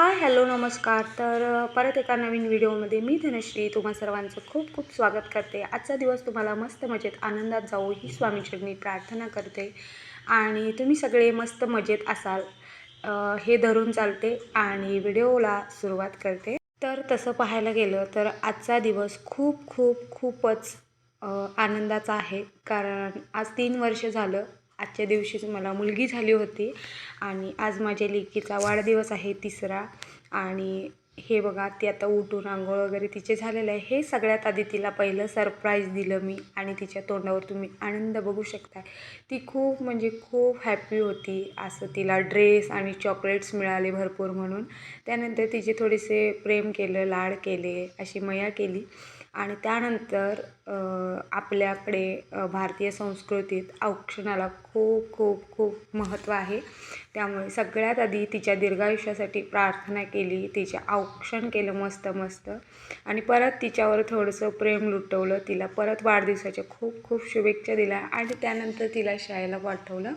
Hi hello नमस्कार. तर परत एका नवीन व्हिडिओमध्ये मी धनश्री. तुम्हा सर्वांचं खूप खूप स्वागत करते. आजचा दिवस तुम्हाला मस्त मजेत आनंदात जाऊ ही स्वामीचरणी प्रार्थना करते. आणि तुम्ही सगळे मस्त मजेत असाल हे धरून चालते आणि व्हिडिओला सुरुवात करते. तर तसं पाहायला गेलं तर आजचा दिवस खूप खूप खूपच आनंदाचा आहे. कारण आज तीन वर्ष झालं आजच्या दिवशीच मला मुलगी झाली होती आणि आज माझ्या लेकीचा वाढदिवस आहे तिसरा. आणि हे बघा ती आता उठून आंघोळ वगैरे तिचे झालेलं आहे. हे सगळ्यात आधी तिला पहिलं सरप्राईज दिलं मी आणि तिच्या तोंडावर तुम्ही आनंद बघू शकता ती खूप म्हणजे खूप हॅपी होती. असं तिला ड्रेस आणि चॉकलेट्स मिळाले भरपूर म्हणून. त्यानंतर तिचे थोडेसे प्रेम केलं लाड केले अशी मया केली. आणि त्यानंतर आपल्याकडे भारतीय संस्कृतीत औक्षणाला खूप खूप खूप महत्त्व आहे. त्यामुळे सगळ्यात आधी तिच्या दीर्घायुष्यासाठी प्रार्थना केली तिचे औक्षण केलं मस्त मस्त. आणि परत तिच्यावर थोडंसं प्रेम लुटवलं तिला परत वाढदिवसाच्या खूप खूप शुभेच्छा दिल्या आणि त्यानंतर तिला शाळेला पाठवलं.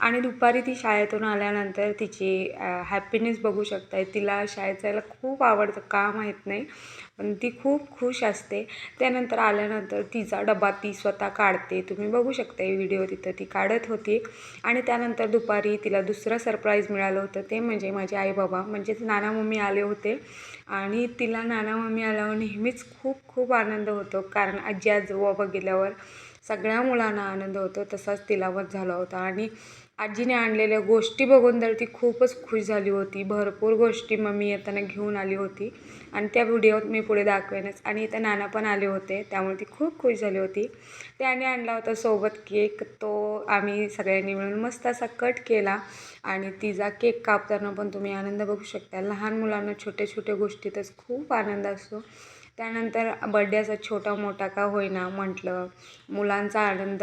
आणि दुपारी ती शाळेतून आल्यानंतर तिची हॅपीनेस बघू शकताय. तिला शाळेत जायला खूप आवडतं. का माहीत नाही पण ती खूप खुश असते. त्यानंतर आल्यानंतर तिचा डबा ती स्वतः काढते. तुम्ही बघू शकताय व्हिडिओ तिथं. ती काढत होती. आणि त्यानंतर दुपारी तिला दुसरं सरप्राईज मिळालं होतं. ते म्हणजे माझे आई बाबा म्हणजेच नाना मम्मी आले होते. आणि तिला नाना मम्मी आल्यावर नेहमीच खूप खूप आनंद होतो. कारण आजी आजोबा बघितल्यावर सगळ्या मुलांना आनंद होतो. तसाच तिला झाला होता. आणि आजीने आणलेल्या गोष्टी बघून तर ती खूपच खुश झाली होती. भरपूर गोष्टी मम्मी येताना घेऊन आली होती आणि त्या व्हिडिओत मी पुढे दाखवेनच. आणि इथं नाना पण आले होते त्यामुळे ती खूप खुश झाली होती. त्याने आणला होता सोबत केक. तो आम्ही सगळ्यांनी मिळून मस्त असा कट केला आणि तिचा केक कापताना पण तुम्ही आनंद बघू शकता. लहान मुलांना छोट्या छोट्या गोष्टीतच खूप आनंद असतो. त्यानंतर बड्डे असा छोटा मोठा का होईना म्हटलं मुलांचा आनंद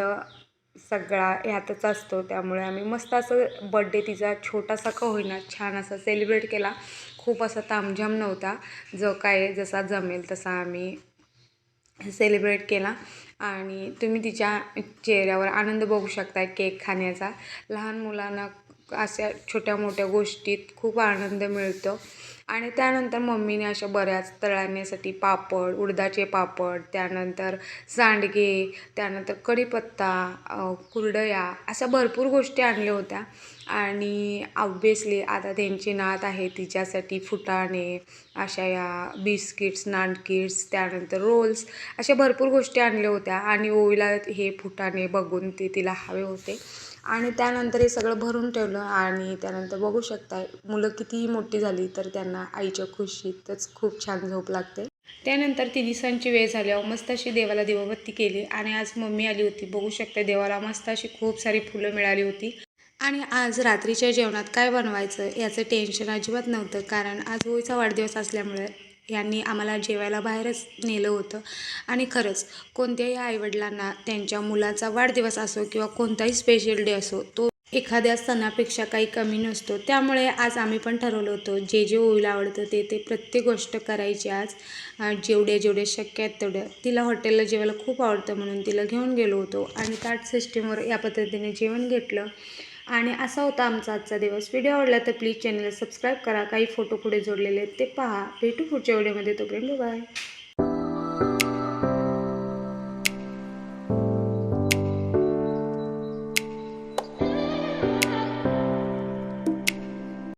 सगळा ह्यातच असतो. त्यामुळे आम्ही मस्त असं बड्डे तिचा छोटासा का होईना छान असा सेलिब्रेट केला. खूप असा तामझाम नव्हता. जो काय जसा जमेल तसा आम्ही सेलिब्रेट केला. आणि तुम्ही तिच्या चेहऱ्यावर आनंद बघू शकता केक खाण्याचा. लहान मुलांना अशा छोट्या मोठ्या गोष्टीत खूप आनंद मिळतो. आणि त्यानंतर मम्मीने अशा बऱ्याच तळण्यासाठी पापड उडदाचे पापड त्यानंतर सांडगे त्यानंतर कढीपत्ता कुरडया अशा भरपूर गोष्टी आणल्या होत्या. आणि ऑब्वियसली आता त्यांची नात आहे तिच्यासाठी फुटाणे अशा या बिस्किट्स नानकिट्स त्यानंतर रोल्स अशा भरपूर गोष्टी आणल्या होत्या. आणि ओवीला हे फुटाणे बघून ते तिला हवे होते. आणि त्यानंतर हे सगळं भरून ठेवलं आणि त्यानंतर बघू शकता मुलं कितीही मोठी झाली तर त्यांना आईच्या खुशीतच खूप छान झोप लागते. त्यानंतर ती दिसांची वेळ झाल्यावर मस्त अशी देवाला दिवाबत्ती केली आणि आज मम्मी आली होती. बघू शकते देवाला मस्त अशी खूप सारी फुलं मिळाली होती. आणि आज रात्रीच्या जेवणात काय बनवायचं याचं टेन्शन अजिबात नव्हतं कारण आज होईचा वाढदिवस असल्यामुळे यांनी आम्हाला जेवायला बाहेरच नेलं होतं. आणि खरंच कोणत्याही आईवडिलांना त्यांच्या मुलाचा वाढदिवस असो किंवा कोणताही स्पेशल डे असो तो एखाद्या सणापेक्षा काही कमी नसतो. त्यामुळे आज आम्ही पण ठरवलं होतं जे जे होईल आवडतं ते ते प्रत्येक गोष्ट करायची आज. जेवढ्या जेवढे जेवढे शक्य आहेत तेवढ्या तिला हॉटेलला जेवायला खूप आवडतं म्हणून तिला घेऊन गेलो होतो. आणि ताट सिस्टीमवर या पद्धतीने जेवण घेतलं. आणि असा होता आमचा आजचा दिवस. व्हिडिओ आवडला तर प्लीज चॅनलला सबस्क्राईब करा. काही फोटो पुढे जोडलेले आहेत ते पहा. भेटू पुढच्या व्हिडिओमध्ये तोपर्यंत बाय